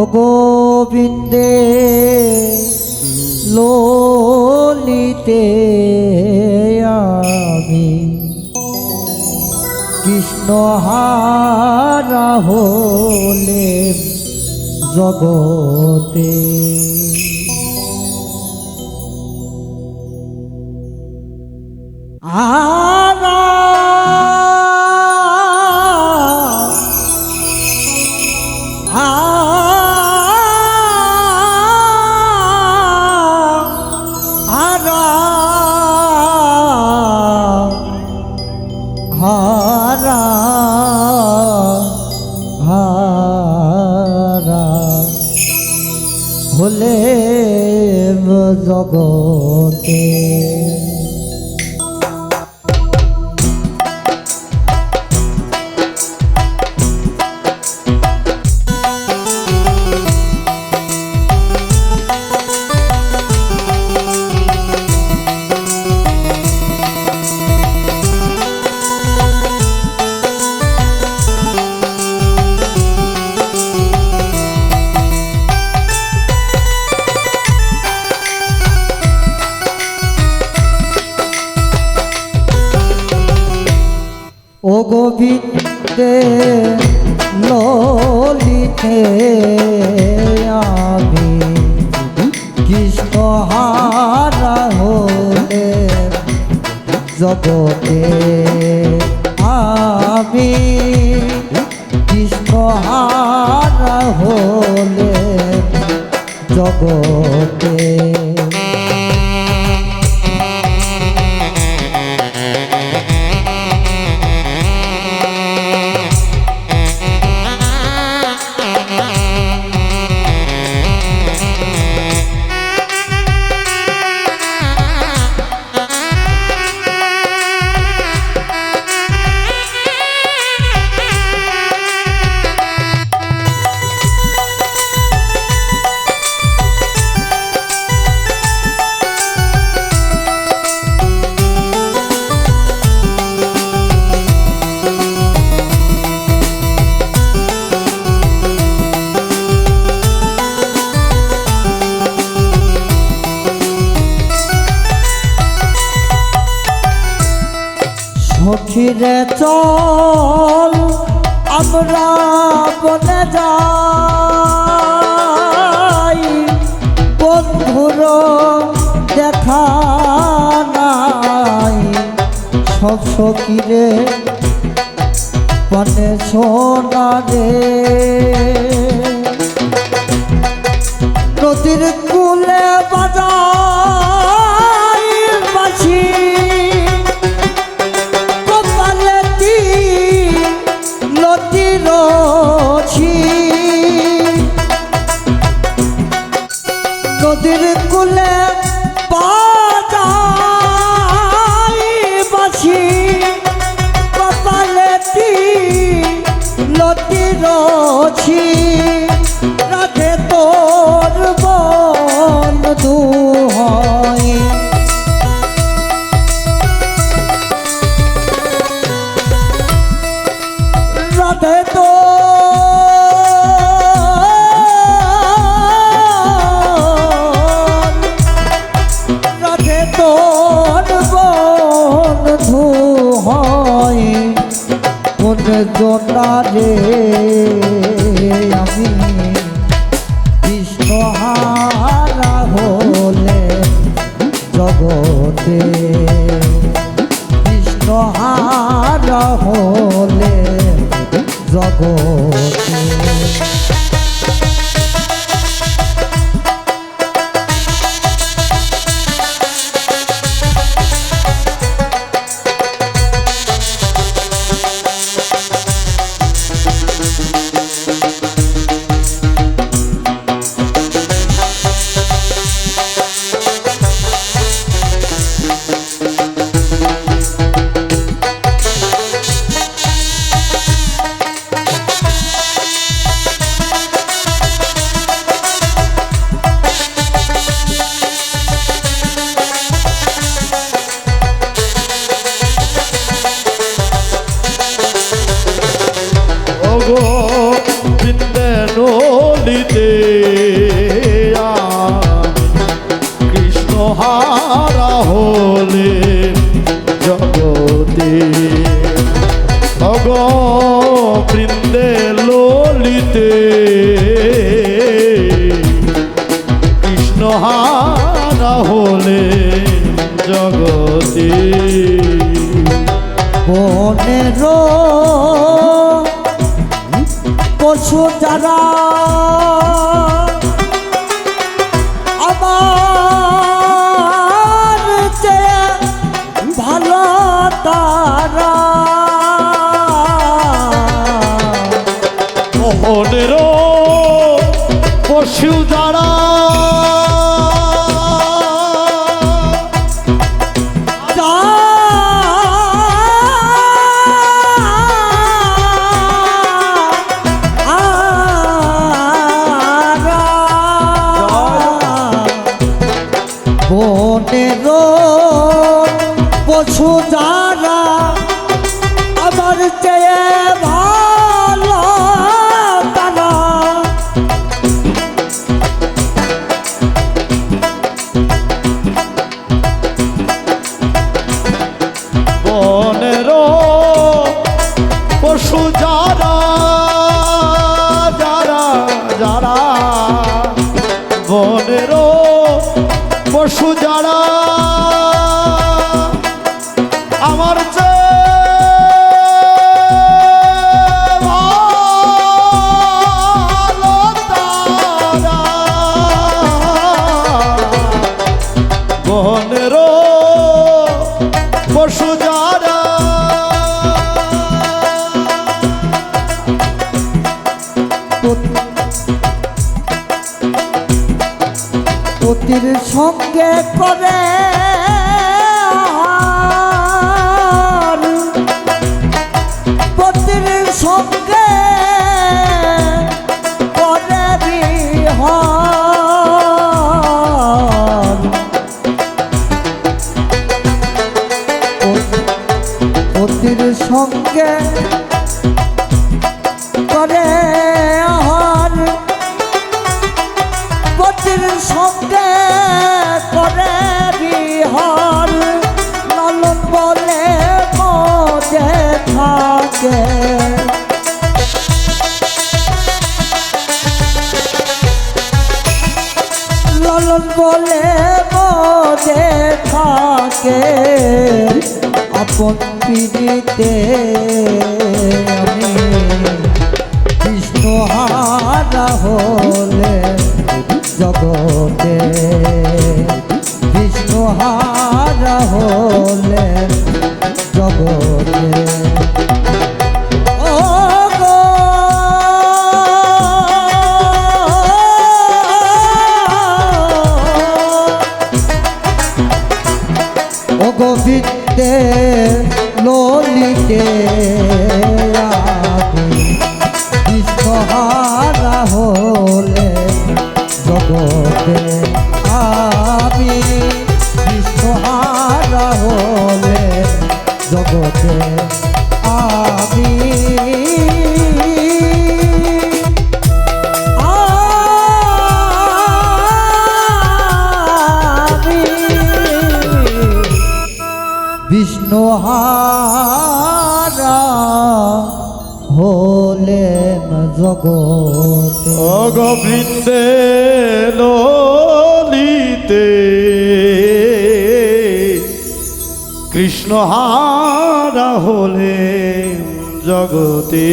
ও গোবিন্দে ললিতে আমি কৃষ্ণ হারা হলে জগতে। আরা গোবিন্দে ললিতে আমি কৃষ্ণ হারা হলে জগতে আমি কৃষ্ণ হারা হলে জগতে সখীরে চল, আমরা বনে যাই। বন্ধুর দেখা নাই, সব সখীরে বনে সোনা রে। নদীর কুলে বাজাই লতির ছি। সহারা হলে জগতে। কৃষ্ণহারা হলে জগতে। আমি কৃষ্ণ হলে জগতে বৃন্দে ললিতে কৃষ্ণ হারা হলে জগতে বনের পশু যারা। আমার চেয়ে ভালো তারা। মোহনের পশু যারা। পশু যারা সঙ্গে করে ললন বলে মজে থাকে। আপন পিড়িতে আমি কৃষ্ণ হারা হলে জগতে ও গোবিন্দে ললিতে বিশ্বহারা হলে জগতে আমি বিশ্বহারা হলে জগতে আমি বিষ্ণুহারা হলেন জগতে। অগবৃন্দে ললিতে কৃষ্ণ হারা হলে জগতে।